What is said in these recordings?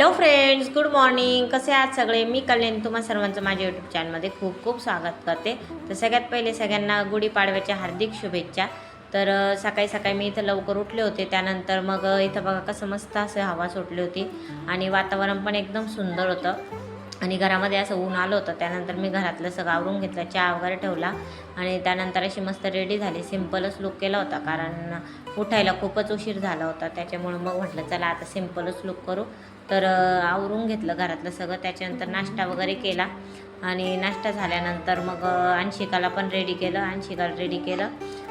Hello friends good morning. कसे आहात सगळे? मी कल्याण. तुम्हा सर्वांचं माझ्या यूट्यूब चॅनलमध्ये खूप खूप स्वागत करते. तर सगळ्यात पहिले सगळ्यांना गुढीपाडव्याच्या हार्दिक शुभेच्छा. तर सकाळी सकाळी मी इथं लवकर उठले होते. त्यानंतर मग इथं बघा कसं मस्त असं हवा सुटली होती. आणि वातावरण पण एकदम सुंदर होतं. आणि घरामध्ये असं ऊन आलं होतं. त्यानंतर मी घरातलं सगळं आवरून घेतलं. चहा वगैरे ठेवला. आणि त्यानंतर अशी मस्त रेडी झाली. सिम्पलच लुक केला होता. कारण उठायला खूपच उशीर झाला होता. त्याच्यामुळं मग म्हटलं चला आता सिम्पलच लुक करू. तर आवरून घेतलं घरातलं सगळं. त्याच्यानंतर नाश्ता वगैरे केला. आणि नाश्ता झाल्यानंतर मग अंशिकाला पण रेडी केलं. अंशिकाला रेडी केलं.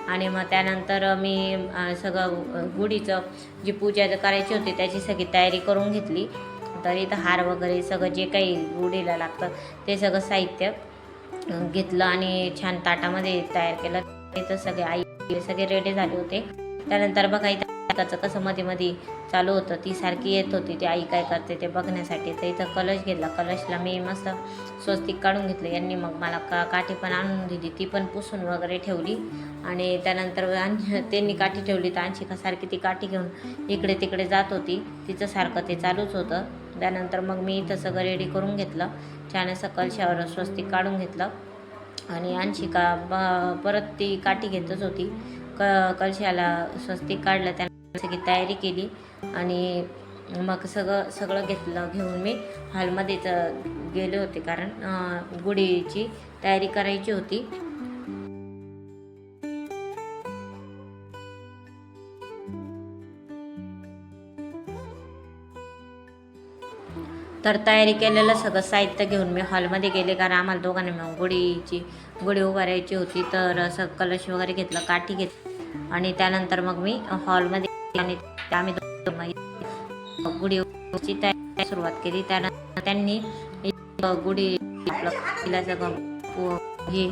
आणि मग त्यानंतर मी सगळं गुढीचं जी पूजा करायची होती त्याची सगळी तयारी करून घेतली. तर इथं हार वगैरे सगळं जे काही गुढीला लागतं ते सगळं साहित्य घेतलं आणि छान ताटामध्ये तयार केलं. इथं सगळे आई सगळे रेडी झाले होते. त्यानंतर बघा इथं ऐकाचं कसं मध्ये मध्ये चालू होतं ती सारखी येत होती ती आई काय करते ते बघण्यासाठी. तर इथं कलश घेतला कलशला मी मस्त स्वस्तिक काढून घेतलं. यांनी मग मला का काठी पण आणून दिली ती पण पुसून वगैरे ठेवली. आणि त्यानंतर त्यांनी काठी ठेवली तर अंशिका सारखी ती काठी घेऊन इकडे तिकडे जात होती. तिचं सारखं ते चालूच होतं. त्यानंतर मग मी इथं सगळं रेडी करून घेतलं. छान असं कलशावर स्वस्तिक काढून घेतलं. आणि अंशिका ब परत ती काठी घेतच होती. क कलशाला स्वस्तिक काढलं त्या सगळी तयारी केली आणि मग सगळं सगळं घेतलं घेऊन मी हॉलमध्येच गेले होते कारण गुढीची तयारी करायची होती. तर तयारी केलेलं सगळं साहित्य घेऊन मी हॉलमध्ये गेले कारण आम्हाला दोघांनी मिळून गुढीची गुढी उभारायची होती. तर असं कलश वगैरे घेतलं काठी घेत आणि त्यानंतर मग मी हॉलमध्ये आणि आम्ही गुढी गुढीची सुरुवात केली. त्यानंतर त्यांनी गुढी आपलं तिला हे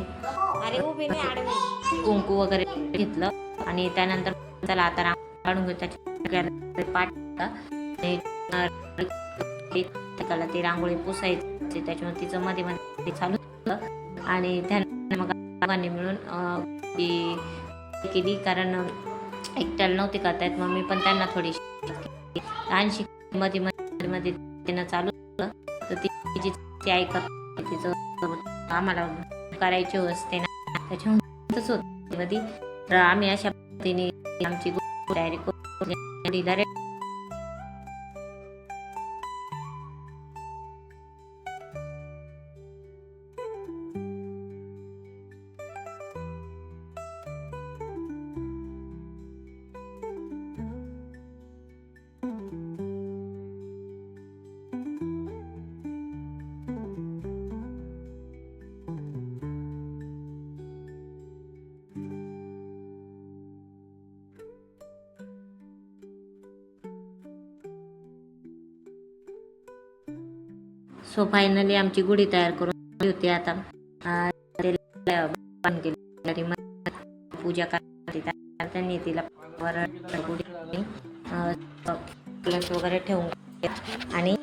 कुंकू वगैरे घेतलं आणि त्यानंतर त्याला आता रांगोळी काढून घेऊ त्याच्या पाठ त्याला रांगोळी पुसायची त्याच्यामुळे तिचं मध्ये मध्ये ते चालू आणि त्यानंतर मग मिळून ती केली. कारण एकट्याला नव्हते करता येत मग मी पण त्यांना थोडी आणि मध्ये मध्ये मध्ये तिनं चालू तर ती तिची ती ऐकत तिचं आम्हाला करायचे असते ना. त्याच्यामुळे मध्ये तर आम्ही अशा पद्धतीने आमची तयारी करून सो फायनली आमची गुढी तयार करून होती. आता पूजा करते त्यांनी तिला गुढी वगैरे ठेवून आणि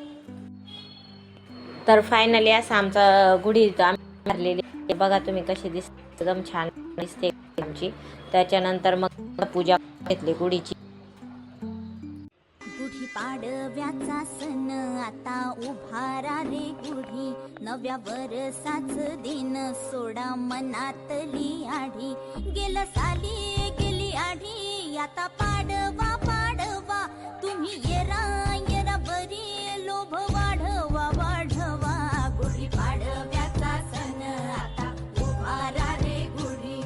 तर फायनली असं आमचा गुढी आम्ही भरलेली आहे. बघा तुम्ही कशी दिसते. एकदम छान दिसते आमची त्याच्यानंतर मग पूजा घेतली गुढीची. गुढी पाडव्याचा सण आता उभारा रे गुढी नव्या वरसाच दिन सोडा मनातली आढी. गेल साली गेली आढी. आता पाडवा पाडवा. तुम्ही येरा येरा बरी. लोभ वाढवा वाढवा. गुढी पाडव्याचा सण आता उभारा रे गुढी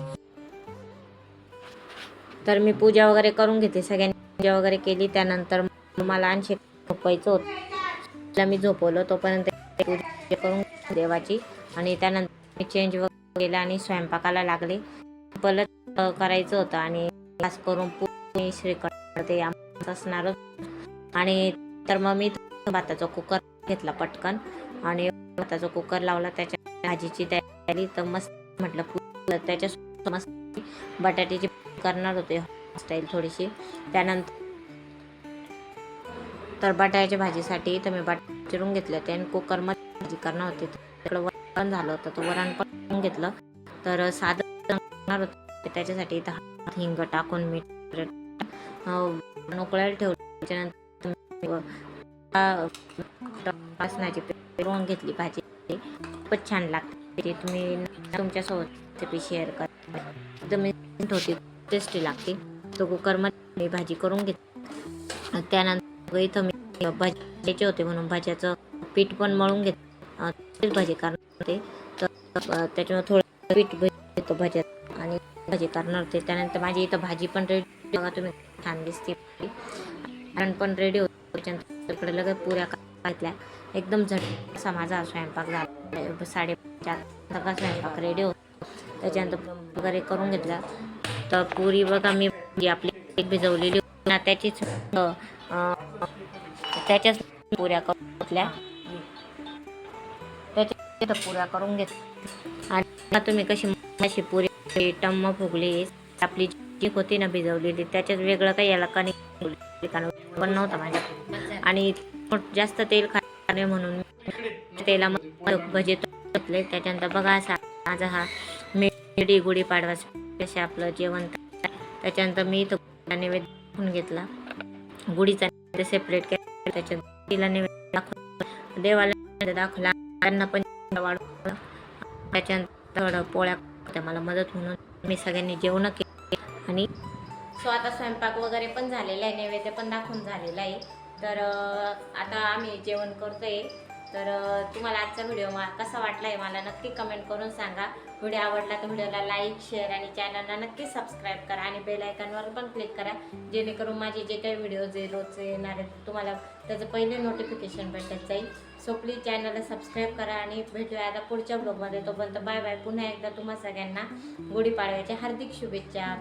तर मी पूजा वगैरे करून घेते. सगळ्यांनी पूजा वगैरे केली त्यानंतर मला आणखी झोपायचं होतं. तिला मी झोपवलं. तोपर्यंत पूजा करून देवाची आणि त्यानंतर मी चेंज वगैरे केला आणि स्वयंपाकाला लागले. परत करायचं होतं आणि खास करून पूर्ण श्रीखंड ते असणार आणि तर मग मी भाताचा कुकर घेतला पटकन. आणि भाताचा कुकर लावला. त्याच्या भाजीची तयारी तर मस्त म्हटलं पू- त्याच्यासोबत मस्त बटाट्याची करणार होते. स्टाईल थोडीशी. त्यानंतर तर बटाट्याच्या भाजीसाठी तर मी बटाटे चिरून घेतले होते आणि कुकरमध्ये भाजी करणार होती. तिकडं वरण झालं होतं तर वरण पण घेतलं. तर साधं त्याच्यासाठी इथं हिंग टाकून मीठ नोकळ्याला उकळायला ठेवलं. त्याच्यानंतर मी, पेरून घेतली भाजी. खूपच छान लागते. ते तुम्ही तुमच्यासोबत रेसिपी शेअर करा. एकदम होती टेस्टी लागते. तो कुकरमध्ये भाजी करून घेत त्यानंतर इथं मी भाज्याचे होते म्हणून भाज्याचं पीठ पण मळून घेत भाजी करणार होते. तर त्याच्यामुळे थोडं पीठ घेतो भाज्यात आणि भाजी करणार होते. त्यानंतर माझी इथं भाजी पण रेडी बघा तुम्ही छान दिसते. कारण पण रेडी होतो. त्याच्यानंतर लगेच पुऱ्या घातल्या. एकदम झट असा माझा स्वयंपाक झाला. साडेचार सगळा स्वयंपाक रेडी होतो. त्याच्यानंतर वगैरे करून घेतला. तर पुरी बघा मी आपली एक भिजवलेली होती ना त्याचीच त्याच्याच पुऱ्या करून त्याच्या पुऱ्या करून घेत. आणि तुम्ही कशी अशी पुरी टम्म फुगली आपली जी होती ना भिजवलेली त्याच्यात वेगळं काही याला कणिक पण नव्हता माझ्या. आणि जास्त तेल खाणे म्हणून तेला तेलामध्ये भजे घातले त्याच्यानंतर बघा असा माझा हा मेडी गुढी पाडवा कसे आपलं जेवण त्याच्यानंतर मी इथं नैवेद्य घेतला. गुढीचा सेपरेट त्याच्या तिला नैवेद्य दाखवला देवाला दाखवला त्यांना पण वाढवलं त्याच्यानंतर थोडं पोळ्या मला मदत म्हणून मी सगळ्यांनी जेवण केले आणि सो आता स्वयंपाक वगैरे पण झालेला आहे नैवेद्य पण दाखवून झालेला आहे तर आता आम्ही जेवण करतोय तर तुम्हाला आजचा व्हिडिओ मा कसा वाटला आहे मला नक्की कमेंट करून सांगा. व्हिडिओ आवडला तर व्हिडिओला लाईक शेअर आणि चॅनलला नक्की सबस्क्राईब करा आणि बेल आयकॉनवर पण क्लिक करा. जेणेकरून माझे जे काही व्हिडिओज जे रोजचे येणार आहेत तुम्हाला त्याचं पहिले नोटिफिकेशन भेटत जाईल. सो प्लीज चॅनलला सबस्क्राईब करा आणि भेटूया आता पुढच्या ब्लॉगमध्ये तोपर्यंत बाय बाय पुन्हा एकदा तुम्हा सगळ्यांना गुढीपाडव्याच्या हार्दिक शुभेच्छा.